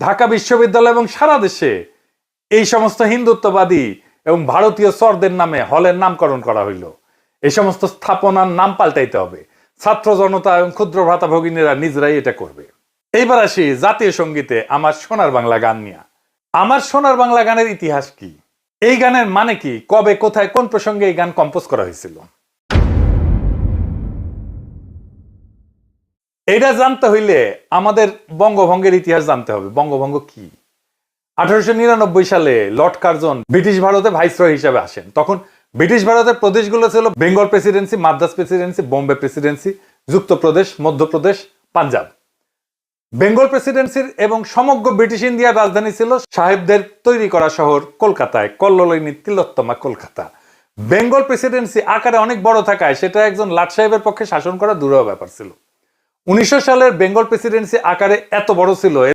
ঢাকা বিশ্ববিদ্যালয় এবং সারা দেশে এই সমস্ত হিন্দুত্ববাদী এবং ভারতীয় সরদের নামে হলের নামকরণ করা হইল। এই সমস্ত স্থাপনার নাম পাল্টাইতে হবে। ছাত্র জনতা এবং ক্ষুদ্র ভ্রাতা ভগিনীরা নিজেরাই এটা করবে। এইবার আসি জাতীয় সঙ্গীতে আমার সোনার বাংলা গান নিয়ে। আমার সোনার বাংলা গানের ইতিহাস কি? এই গানের মানে কি? কবে, কোথায়, কোন প্রসঙ্গে এই গান কম্পোজ করা হয়েছিল? এটা জানতে হইলে আমাদের বঙ্গভঙ্গের ইতিহাস জানতে হবে। বঙ্গভঙ্গ কি? আঠারোশো নিরানব্বই সালে লর্ড কার্জন ব্রিটিশ ভারতে ভাইসরয় হিসাবে আসেন। তখন ব্রিটিশ ভারতের প্রদেশগুলো ছিল Bengal presidency Madras presidency, Bombay presidency, Yuktapradesh, Madhya Pradesh, Punjab. Bengal প্রেসিডেন্সির এবং সমগ্র ব্রিটিশ ইন্ডিয়ার রাজধানী ছিল সাহেবদের তৈরি করা শহর কলকাতায়, কল্লোলিনী তিলোত্তমা কলকাতা। বেঙ্গল প্রেসিডেন্সি আকারে অনেক বড় থাকায় সেটা একজন লাট সাহেবের পক্ষে শাসন করা দুরূহ ব্যাপার ছিল। উনিশশো সালের বেঙ্গল প্রেসিডেন্সি আকারে এত বড় ছিল।